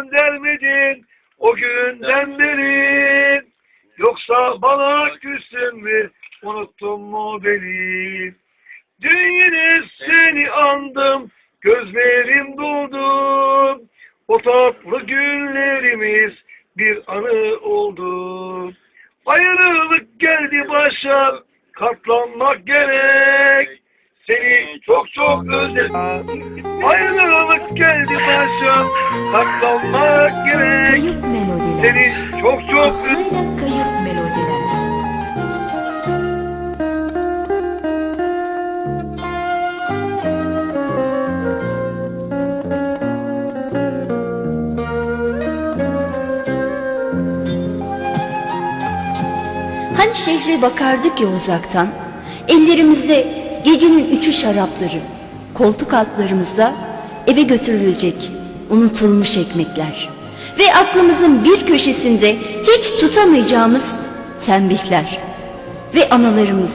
göndermedin o günden beri. Yoksa bana küstün mü, unuttun mu beni? Dün yine seni andım, gözlerim doldu. O tatlı günlerimiz bir anı oldu. Ayrılık geldi başa, katlanmak gerek. Seni çok çok özledim. Ayrılık geldi başa, katlanmak gerek. Kayıp melodiler. Seni çok çok. Aslıyla kayıp melodiler. Hani şehre bakardık ya uzaktan, ellerimizde gecenin üçü şarapları, koltuk altlarımızda eve götürülecek unutulmuş ekmekler ve aklımızın bir köşesinde hiç tutamayacağımız tembihler ve analarımız,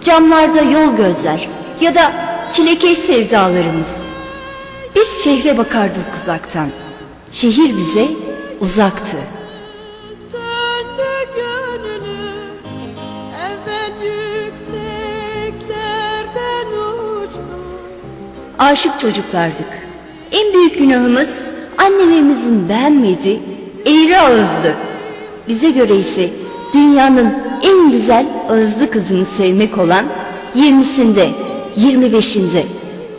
camlarda yol gözler ya da çilekeş sevdalarımız. Biz şehre bakardık uzaktan, şehir bize uzaktı. Aşık çocuklardık. En büyük günahımız annelerimizin beğenmediği eğri ağızdı. Bize göre ise dünyanın en güzel ağızlı kızını sevmek olan 20'sinde, 25'inde,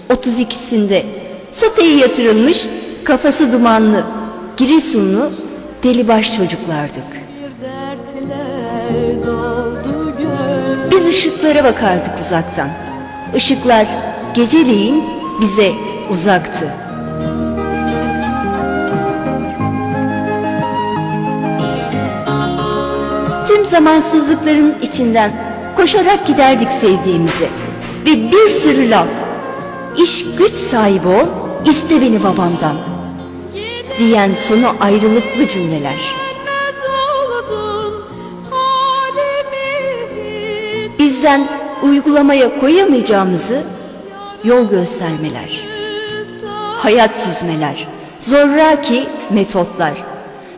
32'sinde soteye yatırılmış kafası dumanlı, Giresunlu delibaş çocuklardık. Biz ışıklara bakardık uzaktan. Işıklar geceleyin bize uzaktı. Tüm zamansızlıkların içinden koşarak giderdik sevdiğimize. Ve bir sürü laf. İş güç sahibi ol, iste beni babamdan. Diyen sonu ayrılıklı cümleler. Bizden uygulamaya koyamayacağımızı yol göstermeler, hayat çizmeler, zorraki metotlar.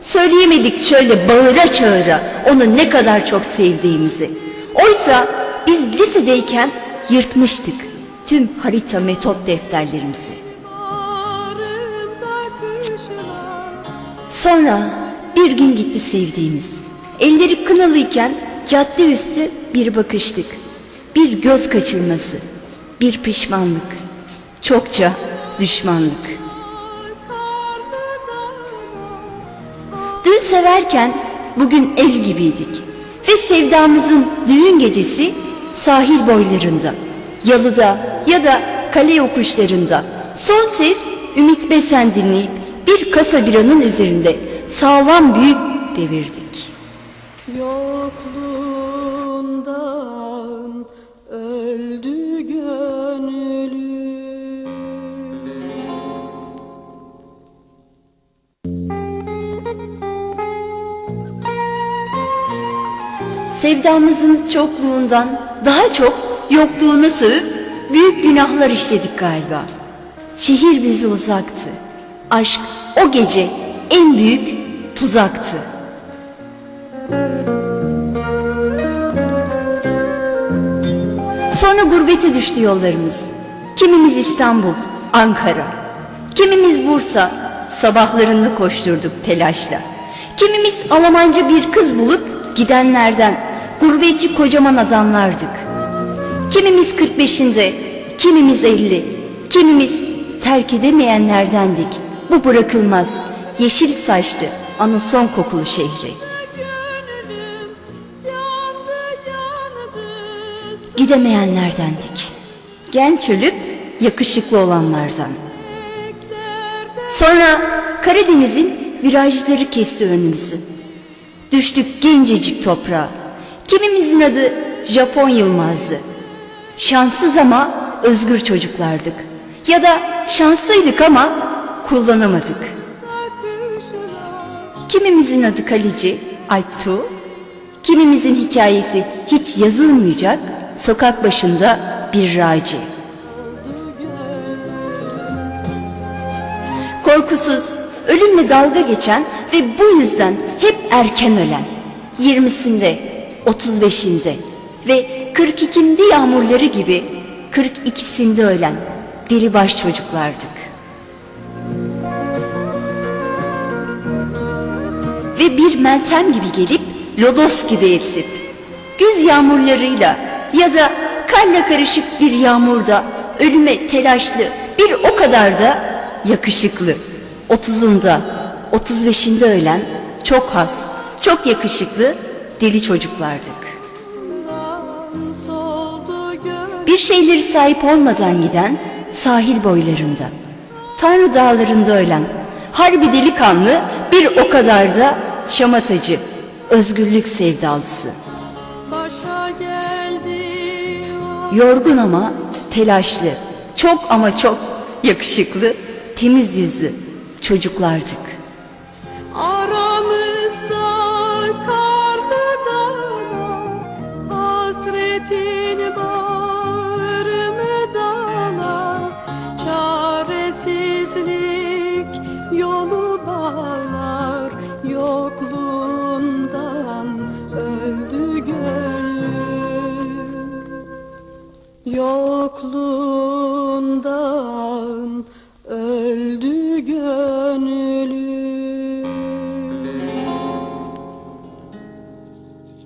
Söyleyemedik şöyle bağıra çağıra onu ne kadar çok sevdiğimizi. Oysa biz lisedeyken yırtmıştık tüm harita metot defterlerimizi. Sonra bir gün gitti sevdiğimiz. Elleri kınalıyken cadde üstü bir bakıştık. Bir göz kaçırması, bir pişmanlık, çokça düşmanlık. Dün severken bugün el gibiydik. Ve sevdamızın düğün gecesi sahil boylarında, yalıda ya da kale yokuşlarında son ses Ümit Besen dinleyip bir kasa biranın üzerinde sağlam büyük devirdik. Yokluğundan Sevdamızın çokluğundan daha çok yokluğuna sövüp büyük günahlar işledik galiba. Şehir bize uzaktı. Aşk o gece en büyük tuzaktı. Sonra gurbete düştü yollarımız. Kimimiz İstanbul, Ankara. Kimimiz Bursa, sabahlarında koşturduk telaşla. Kimimiz Almanca bir kız bulup gidenlerden, gurbetçi kocaman adamlardık. Kimimiz 45'inde, kimimiz 50, kimimiz terk edemeyenlerdendik. Bu bırakılmaz, yeşil saçlı, anason kokulu şehri. Gidemeyenlerdendik. Genç ölüp yakışıklı olanlardan. Sonra Karadeniz'in virajları kesti önümüzü. Düştük gencecik toprağa. Kimimizin adı Japon Yılmaz'dı. Şanssız ama özgür çocuklardık. Ya da şanslıydık ama kullanamadık. Kimimizin adı Kalici, Alptu. Kimimizin hikayesi hiç yazılmayacak, sokak başında bir raci. Korkusuz, ölümle dalga geçen ve bu yüzden hep erken ölen, 20'sinde, 35'inde ve 42'nde yağmurları gibi 42'sinde ölen deli baş çocuklardık. Ve bir meltem gibi gelip lodos gibi esip, güz yağmurlarıyla ya da karla karışık bir yağmurda ölüme telaşlı bir o kadar da yakışıklı. Otuzunda, otuz beşinde ölen çok has, çok yakışıklı deli çocuklardık. Bir şeyleri sahip olmadan giden sahil boylarında, Tanrı dağlarında ölen, harbi delikanlı bir o kadar da şamatacı, özgürlük sevdalısı. Yorgun ama telaşlı, çok ama çok yakışıklı, temiz yüzlü çocuklardık. Yokluğundan öldü gönül.